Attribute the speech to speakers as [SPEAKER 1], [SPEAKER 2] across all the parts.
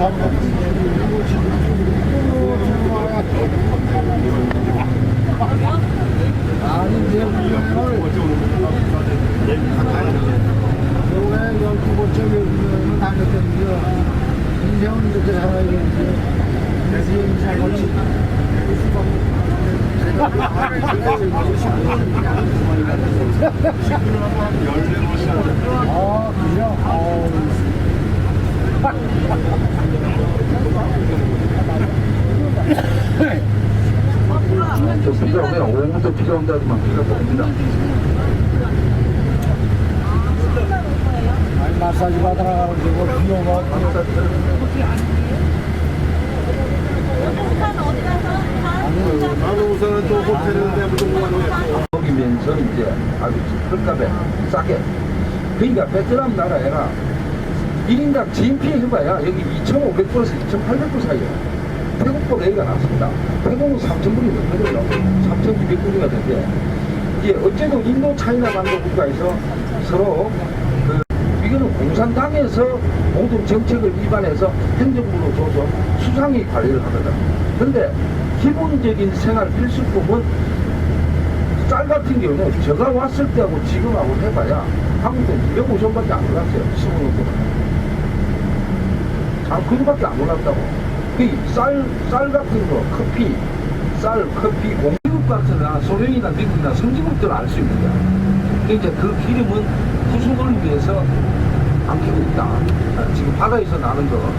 [SPEAKER 1] 내운명을 왜 열두 번째 운명을 당했던지요. 인생은 이렇게 살아야겠지. 그래서 아? 어우.
[SPEAKER 2] 저 비가 오면 오후부터 비가 온다지만 비가 또 옵니다.
[SPEAKER 1] 아니, 마사지 받으러 가는데 뭐 비용가
[SPEAKER 3] 나도 우선은 또 호텔은 내부동으로 가는
[SPEAKER 2] 거기면서 이제 아주 헐값에 싸게. 그러니까 베트남 나라에가 1인당 GNP 해봐야 여기 2,500불에서 2,800불 사이에요. 태국보다 여기가 낫습니다. 태국은 3,000불이 넘거든요. 3,200불이가 되는데 이제 어쨌든 인도 차이나 반도 국가에서 서로 그 이거는 공산당에서 모든 정책을 위반해서 행정부로 줘서 수상이 관리를 하거든. 근데 기본적인 생활 필수품은 쌀 같은 경우는 제가 왔을 때하고 지금하고 해봐야 한국도 250원밖에 안 올랐어요. 15년 동안. 아, 그거밖에 안 올랐다고. 그 쌀, 쌀 같은 거, 커피, 쌀, 커피, 공- 미국 같으나 소련이나 미국이나 선진국들 알수 거야. 그러니까 그 기름은 구속을 위해서 안 키고 있다. 아, 지금 바다에서 나는 거.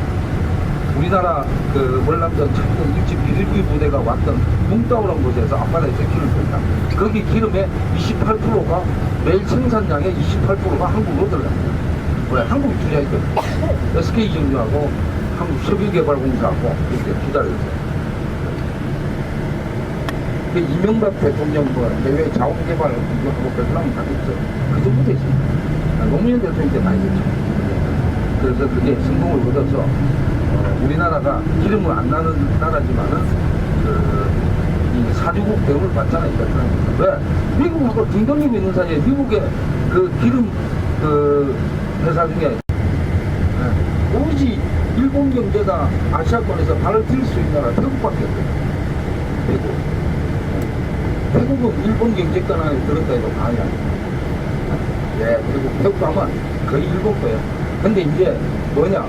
[SPEAKER 2] 우리나라 그 월남전 철도 일지 비밀부의 부대가 왔던 뭉따오라는 곳에서 앞바다에서 기름을 뺀다. 거기 기름의 28%가 매일 생산량의 28%가 한국으로 들어갑니다. 왜? 한국이 투자했거든. SK전류하고 한국 석유개발공사하고 이렇게 투자를 했어요. 그 이명박 대통령 뭐 해외 자원개발 공부하고 베트남 가겠죠. 그 정도 됐습니다. 아, 노무현 대통령 때 많이 됐죠. 그래서 그게 성공을 거둬서 어, 우리나라가 기름을 안 나는 나라지만은 그, 이 사주국 대우를 받잖아요. 베트남이. 왜? 미국하고 등 돌리고 있는 사이에 미국의 그 기름 그 회사 중에 일본 경제가 아시아권에서 발을 들일 수 있는 나라가 태국밖에 없어요. 태국. 태국은 일본 경제권에 들었다 해도 과언이 아니에요. 예, 그리고 태국 가면 거의 일본 거예요. 근데 이제 뭐냐,